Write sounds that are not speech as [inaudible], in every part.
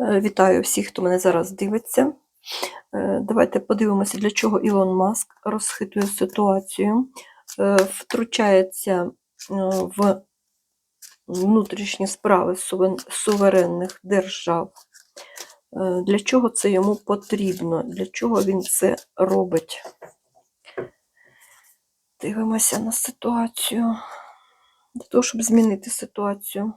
Е, Вітаю всіх, хто мене зараз дивиться. Е, Давайте подивимося, для чого Ілон Маск розхитує ситуацію, е, втручається в внутрішні справи суверенних держав. Для чого це йому потрібно? Для чого він це робить? Дивимося на ситуацію. Для того, щоб змінити ситуацію.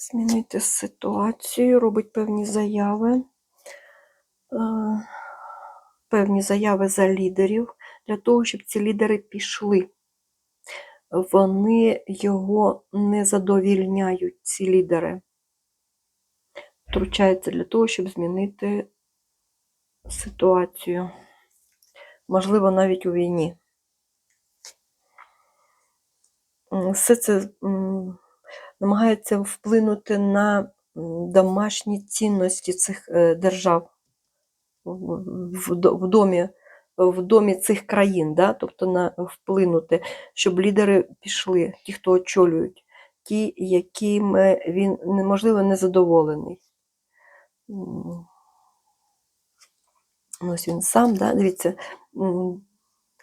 Змінити ситуацію, робить певні заяви. Е, Певні заяви за лідерів, для того, щоб ці лідери пішли. Вони його не задовільняють, ці лідери. Втручаються для того, щоб змінити ситуацію. Можливо, навіть у війні. Все це намагається вплинути на домашні цінності цих е, держав в, в, до- в домі, в домі цих країн, да? тобто на вплинути, щоб лідери пішли, ті, хто очолюють, ті, якими він неможливо незадоволений. Ось він сам, да? дивіться,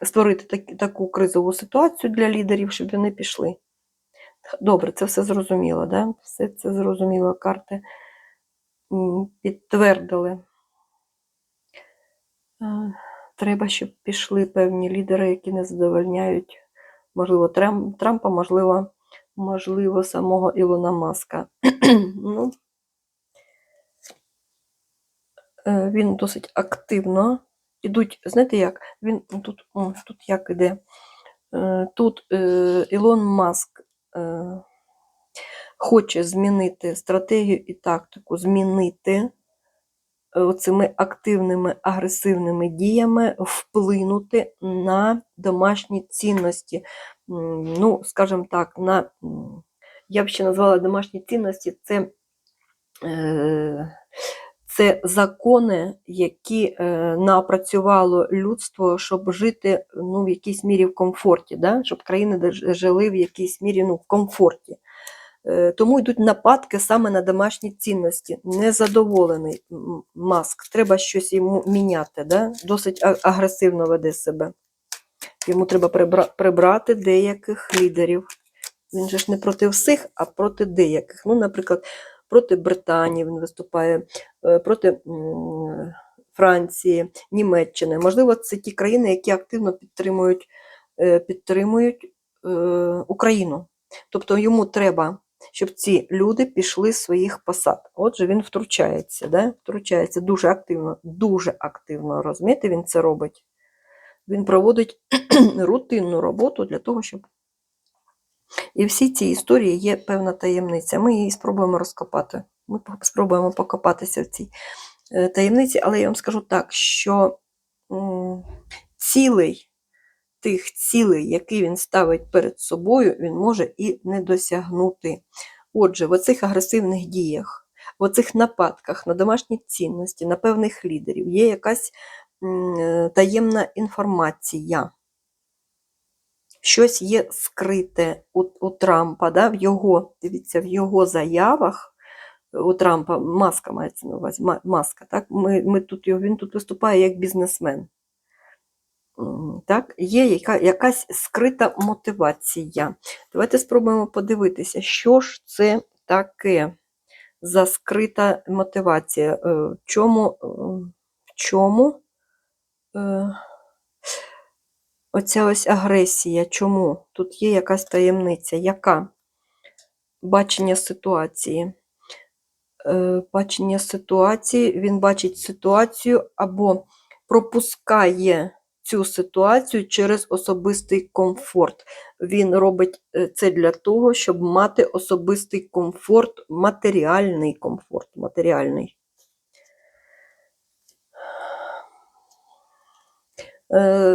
створити так, таку кризову ситуацію для лідерів, щоб вони пішли. Добре, це все зрозуміло, да? все це зрозуміло. Карти підтвердили. Треба, щоб пішли певні лідери, які не задовольняють, можливо, Трампа, можливо, можливо, самого Ілона Маска. [clears throat] ну, е, він досить активно. Ідуть, знаєте як? Він тут, о, тут як іде. Е, Тут е, Ілон Маск хоче змінити стратегію і тактику, змінити е, оцими активними агресивними діями вплинути на домашні цінності. Ну, скажімо так, на, я б ще назвала домашні цінності це, е, це закони, які е, напрацювало людство, щоб жити ну, в якійсь мірі в комфорті, да? щоб країни жили в якійсь мірі ну, в комфорті. Е, Тому йдуть нападки саме на домашні цінності. Незадоволений Маск. Треба щось йому міняти. Да? Досить агресивно веде себе. Йому треба прибра- прибрати деяких лідерів. Він же ж не проти всіх, а проти деяких. Ну, наприклад, проти Британії він виступає, е, проти Франції, Німеччини. Можливо, це ті країни, які активно підтримують, е, підтримують е, Україну. Тобто йому треба, щоб ці люди пішли з своїх посад. Отже, він втручається, да? втручається дуже активно, дуже активно. Розумієте, він це робить. Він проводить [clears throat] рутинну роботу для того, щоб. І всі ці історії є певна таємниця. Ми її спробуємо розкопати. Ми спробуємо покопатися в цій е, таємниці, але я вам скажу так, що м, цілей, тих цілей, які він ставить перед собою, він може і не досягнути. Отже, в оцих агресивних діях, в оцих нападках на домашні цінності, на певних лідерів є якась е, таємна інформація. Щось є скрите у, у Трампа, да, в його, дивіться, в його заявах, у Трампа маска мається на увазі, маска, так? Ми, ми тут, він тут виступає як бізнесмен. Так? Є яка, якась скрита мотивація. Давайте спробуємо подивитися, що ж це таке за скрита мотивація. Е, В чому, е, в чому е, оця ось агресія? Чому? Тут є якась таємниця. Яка? Бачення ситуації. Е, Бачення ситуації, він бачить ситуацію або пропускає цю ситуацію через особистий комфорт. Він робить е, це для того, щоб мати особистий комфорт, матеріальний комфорт. Матеріальний.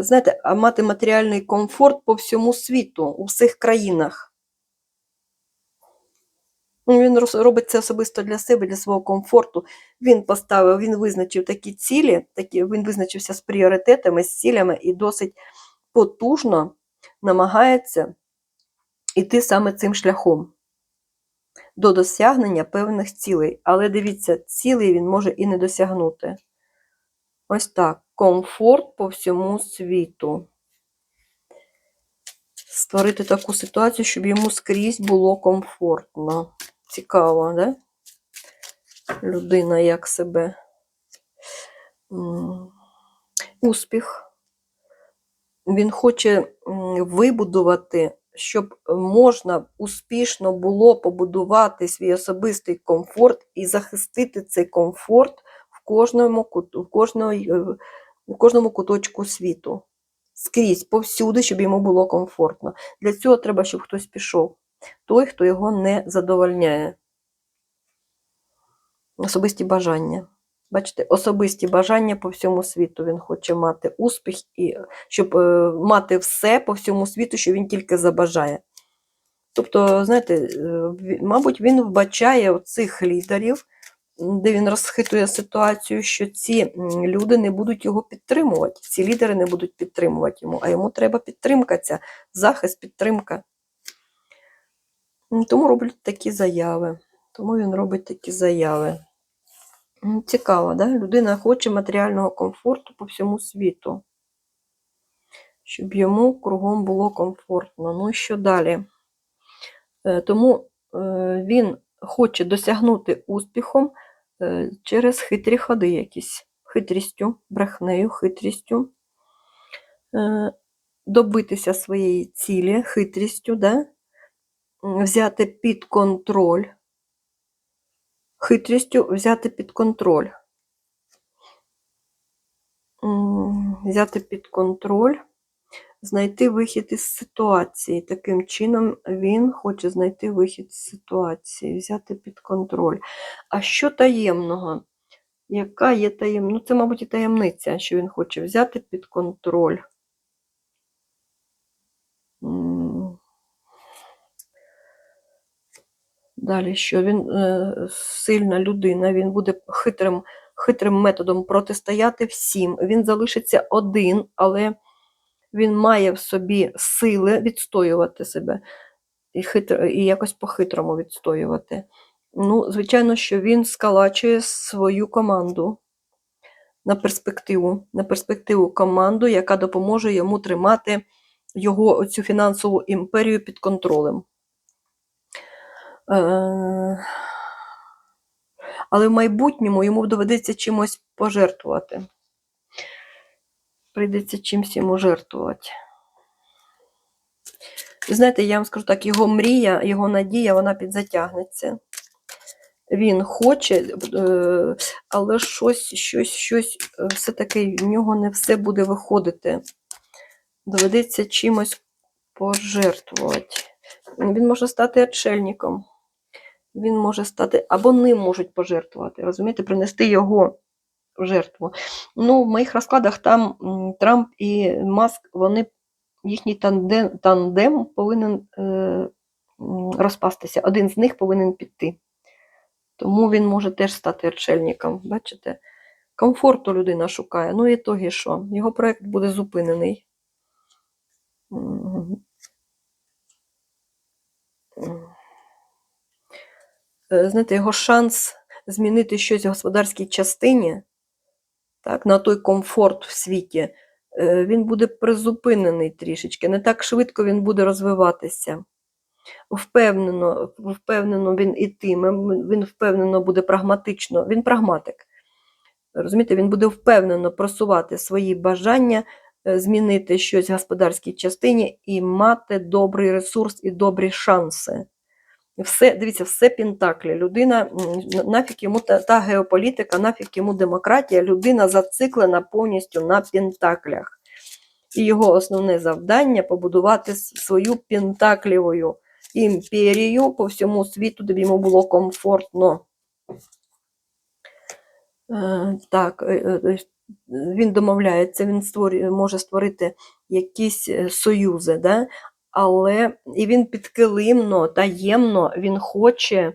Знаєте, а мати матеріальний комфорт по всьому світу, у всіх країнах. Ну, Він робить це особисто для себе, для свого комфорту. Він поставив, він визначив такі цілі, такі, він визначився з пріоритетами, з цілями і досить потужно намагається йти саме цим шляхом. до досягнення певних цілей. Але дивіться, цілей він може і не досягнути. Ось так. Комфорт по всьому світу. Створити таку ситуацію, щоб йому скрізь було комфортно. Цікаво, да? Людина як себе. Успіх. Він хоче вибудувати, щоб можна успішно було побудувати свій особистий комфорт і захистити цей комфорт кожному, в кожної, е, в кожному куточку світу. Скрізь, повсюди, щоб йому було комфортно. Для цього треба, щоб хтось пішов. Той, хто його не задовольняє. Особисті бажання. Бачите, особисті бажання по всьому світу. Він хоче мати успіх і щоб е, мати все по всьому світу, що він тільки забажає. Тобто, знаєте, е, мабуть, він вбачає цих лідерів, де він розхитує ситуацію, що ці люди не будуть його підтримувати. Ці лідери не будуть підтримувати йому, а йому треба підтримка ця, захист, підтримка. Тому роблять такі заяви. Тому він робить такі заяви. Цікаво, да? Людина хоче матеріального комфорту по всьому світу. Щоб йому кругом було комфортно. Ну і що далі? Е, Тому е, він хоче досягнути успіхом через хитрі ходи якісь. Хитрістю, брехнею, хитрістю. Е, Добитися своєї цілі, хитрістю, да? Взяти під контроль. Хитрістю взяти під контроль. Взяти під контроль, знайти вихід із ситуації. Таким чином він хоче знайти вихід з ситуації, взяти під контроль. А що таємного? Яка є таємниця? Ну, це, мабуть, і таємниця, що він хоче взяти під контроль. Далі що? Він е, сильна людина, він буде хитрим, хитрим методом протистояти всім. Він залишиться один, але він має в собі сили відстоювати себе і, хитро, і якось по-хитрому відстоювати. Ну, звичайно, що він скалачує свою команду на перспективу, на перспективу команду, яка допоможе йому тримати його оцю фінансову імперію під контролем. Е, Але в майбутньому йому доведеться чимось пожертвувати. Прийдеться чимось йому жертвувати. Ви знаєте, я вам скажу так, його мрія, його надія, вона підзатягнеться. Він хоче, е, але щось, щось, щось, е, все-таки в нього не все буде виходити. Доведеться чимось пожертвувати. Він може стати отшельником. Він може стати, або ним можуть пожертвувати, розумієте, принести його жертву. Ну, в моїх розкладах там Трамп і Маск, вони, їхній тандем, тандем повинен е, розпастися. Один з них повинен піти. Тому він може теж стати отшельником. Бачите? Комфорту людина шукає. Ну, і ітоги що? Його проєкт буде зупинений. Е, Знаєте, його шанс змінити щось в господарській частині, так, на той комфорт в світі, е, він буде призупинений трішечки. Не так швидко він буде розвиватися. Впевнено, впевнено він ітиме, він впевнено буде прагматично, він прагматик. Розумієте, він буде впевнено просувати свої бажання, е, змінити щось в господарській частині і мати добрий ресурс і добрі шанси. Все, дивіться, все пентаклі. Людина, м, на- нафіг йому та, та геополітика, нафіг йому демократія, людина зациклена повністю на пентаклях. І його основне завдання побудувати свою пентаклівою імперію по всьому світу, де б йому було комфортно. Е, Так, е, е, він домовляється, він створює, може створити якісь союзи, да? Але і він підкилимно, таємно він хоче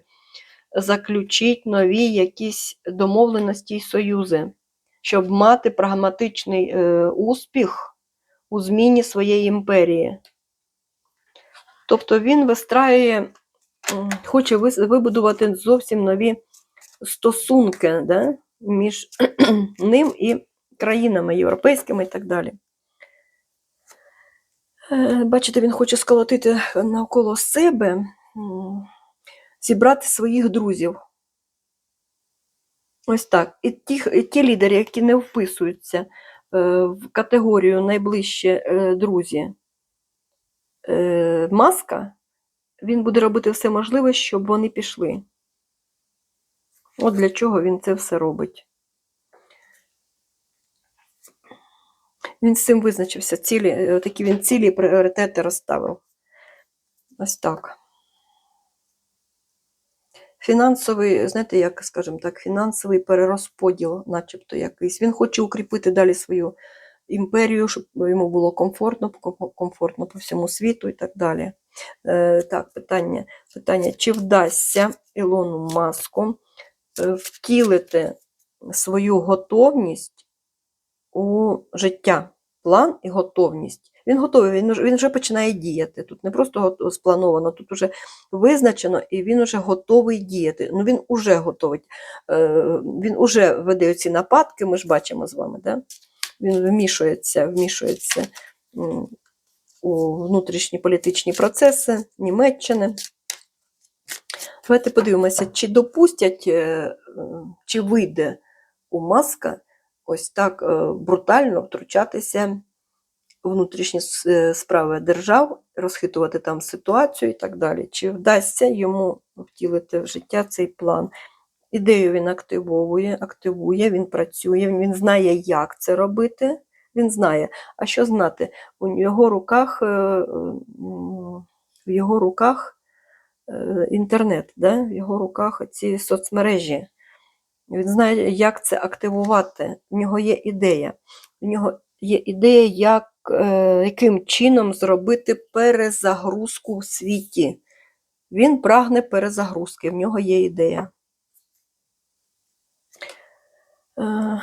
заключити нові якісь домовленості й союзи, щоб мати прагматичний е, успіх у зміні своєї імперії. Тобто він вистраює хоче вибудувати зовсім нові стосунки да, між [clears throat] ним і країнами європейськими і так далі. Е, Бачите, він хоче сколотити навколо себе, зібрати своїх друзів. Ось так. І ті, і ті лідери, які не вписуються е, в категорію найближче е, друзі Маска, він буде робити все можливе, щоб вони пішли. От для чого він це все робить. Він з цим визначився, цілі, е, такі він цілі пріоритети розставив. Ось так. Фінансовий, знаєте, як, скажімо так, фінансовий перерозподіл, начебто якийсь. Він хоче укріпити далі свою імперію, щоб йому було комфортно, комфортно по всьому світу і так далі. Е, так, питання, питання: чи вдасться Ілону Маску е, втілити свою готовність у життя, план і готовність. Він готовий, він, вже- він вже починає діяти. Тут не просто сплановано, тут вже визначено, і він вже готовий діяти. Ну він уже готовий. Е, Він уже веде ці нападки, ми ж бачимо з вами. Да? Він вмішується, вмішується у внутрішні політичні процеси Німеччини. Давайте подивимося, чи допустять, е, е, чи вийде у Маска ось так е, брутально втручатися у внутрішні е, справи держав, розхитувати там ситуацію і так далі. Чи вдасться йому втілити в життя цей план? Ідею він активовує, активує, він працює, він знає, як це робити. Він знає. А що знати? У його руках, е, в його руках інтернет, да? в його руках ці соцмережі. Він знає, як це активувати. В нього є ідея. В нього є ідея, як, е, яким чином зробити перезагрузку в світі. Він прагне перезагрузки, в нього є ідея. Е,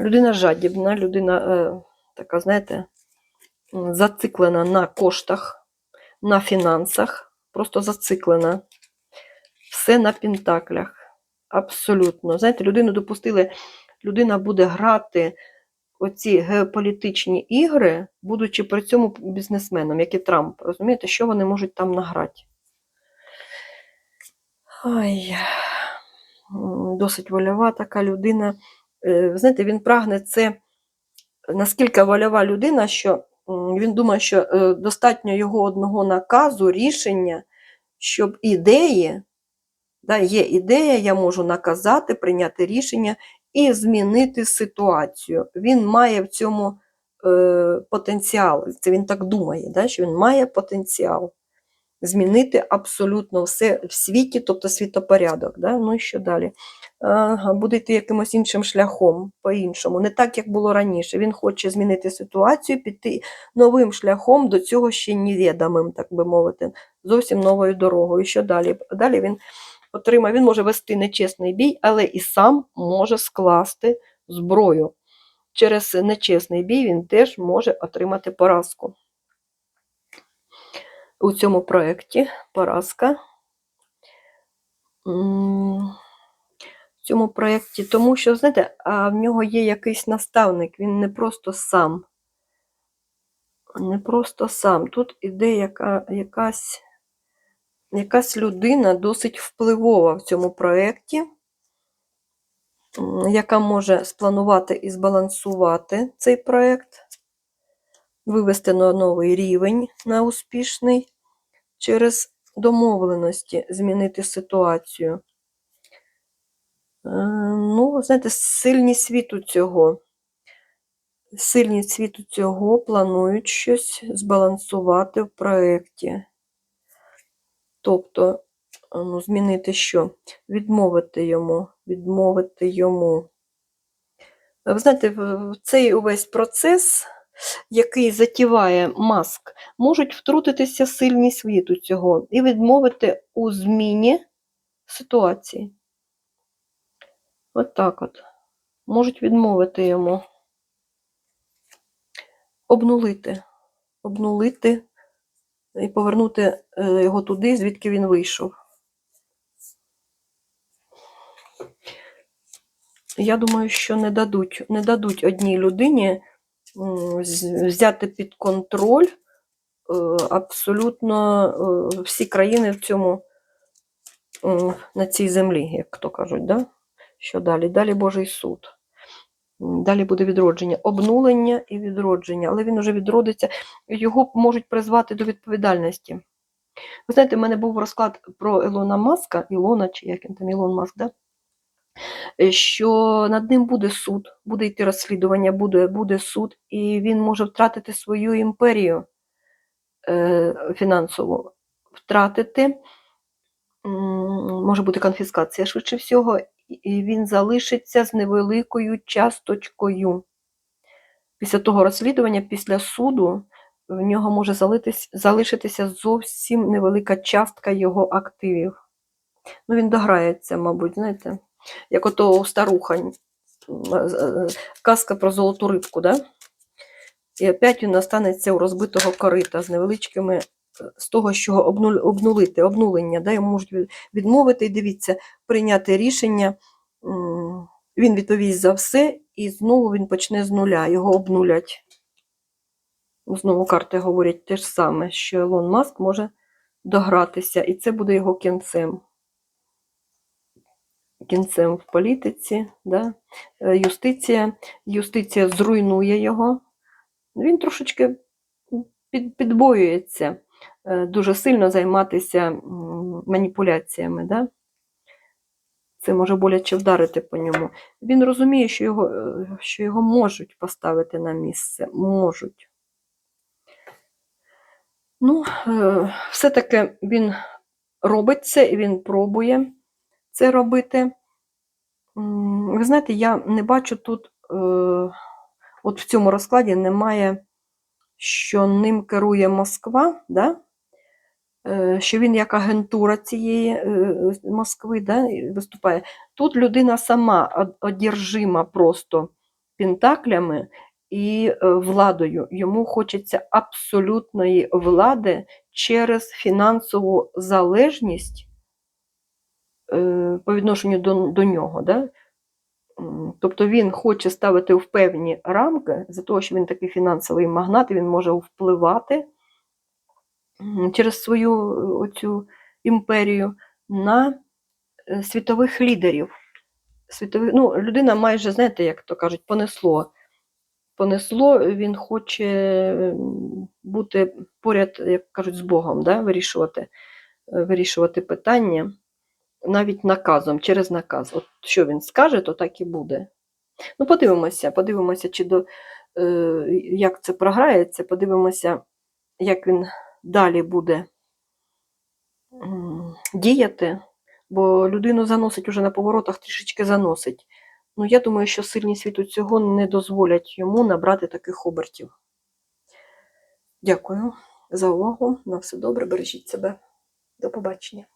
людина жадібна, людина е, така, знаєте, зациклена на коштах, на фінансах, просто зациклена. Все на пентаклях. Абсолютно. Знаєте, людину допустили, людина буде грати оці геополітичні ігри, будучи при цьому бізнесменом, як і Трамп. Розумієте, що вони можуть там награти? Ай, досить вольова така людина. Е, Знаєте, він прагне це наскільки вольова людина, що він думає, що е, достатньо його одного наказу, рішення, щоб ідеї, да, є ідея, я можу наказати, прийняти рішення і змінити ситуацію. Він має в цьому е, потенціал. Це він так думає, да, що він має потенціал змінити абсолютно все в світі, тобто світопорядок. Да? Ну і що далі? Ага, буде йти якимось іншим шляхом, по-іншому, не так, як було раніше. Він хоче змінити ситуацію, піти новим шляхом, до цього ще невідомим, так би мовити, зовсім новою дорогою. Що далі? Далі він отримає, він може вести нечесний бій, але і сам може скласти зброю. Через нечесний бій він теж може отримати поразку. У цьому проєкті поразка. В цьому проєкті, тому що, знаєте, в нього є якийсь наставник, він не просто сам. Не просто сам. Тут іде яка, якась, якась людина досить впливова в цьому проєкті, яка може спланувати і збалансувати цей проєкт, вивести на новий рівень на успішний, через домовленості змінити ситуацію. Е, Ну, знаєте, сильність світу цього. Сильність світу цього планують щось збалансувати в проєкті. Тобто, ну, змінити що? Відмовити йому, відмовити йому. Ви знаєте, цей увесь процес, який затіває маск, можуть втрутитися сильні світу цього і відмовити у зміні ситуації. От так от. Можуть відмовити йому. Обнулити. Обнулити і повернути е, його туди, звідки він вийшов. Я думаю, що не дадуть не дадуть одній людині взяти під контроль е, абсолютно е, всі країни в цьому, на цій землі, як то кажуть, да? що далі? Далі Божий суд. Далі буде відродження, обнулення і відродження, але він уже відродиться, його можуть призвати до відповідальності. Ви знаєте, в мене був розклад про Ілона Маска, Ілона, чи як він там Ілон Маск, да? Е, що над ним буде суд, буде йти розслідування, буде, буде суд, і він може втратити свою імперію е, фінансову, втратити, може бути конфіскація швидше всього, він залишиться з невеликою часточкою. Після того розслідування, після суду, в нього може залишитися зовсім невелика частка його активів. Ну, він дограється, мабуть, знаєте, як ото старуха, м, е, казка про золоту рибку, да? І опять він останеться у розбитого корита з невеличкими, з того, що обнулити, обнулення, да? йому можуть відмовити, і дивіться, прийняти рішення, він відповість за все, і знову він почне з нуля, його обнулять. Знову карти говорять те ж саме, що Ілон Маск може догратися, і це буде його кінцем. Кінцем в політиці, да? Е, юстиція. Юстиція зруйнує його. Він трошечки під, підбоюється дуже сильно займатися маніпуляціями. Да? Це може боляче вдарити по ньому. Він розуміє, що його, е, що його можуть поставити на місце. Можуть. Ну, е, все-таки він робить це і він пробує це робити. Ви знаєте, я не бачу тут, е, от в цьому розкладі немає, що ним керує Москва, да? Е, що він як агентура цієї е, Москви да, виступає. Тут людина сама одержима просто пентаклями і е, владою. Йому хочеться абсолютної влади через фінансову залежність по відношенню до, до нього. Да? Тобто він хоче ставити в певні рамки, за того, що він такий фінансовий магнат, він може впливати через свою е, оцю імперію на е, світових лідерів. Світових, ну, людина майже, знаєте, як то кажуть, понесло. Понесло, він хоче бути поряд, як кажуть, з Богом, да? вирішувати, е, вирішувати питання навіть наказом, через наказ. От що він скаже, то так і буде. Ну, подивимося, подивимося, чи до, е, як це програється, подивимося, як він далі буде діяти, бо людину заносить уже на поворотах, трішечки заносить. Ну, я думаю, що сильні світу цього не дозволять йому набрати таких обертів. Дякую за увагу. На все добре, бережіть себе. До побачення.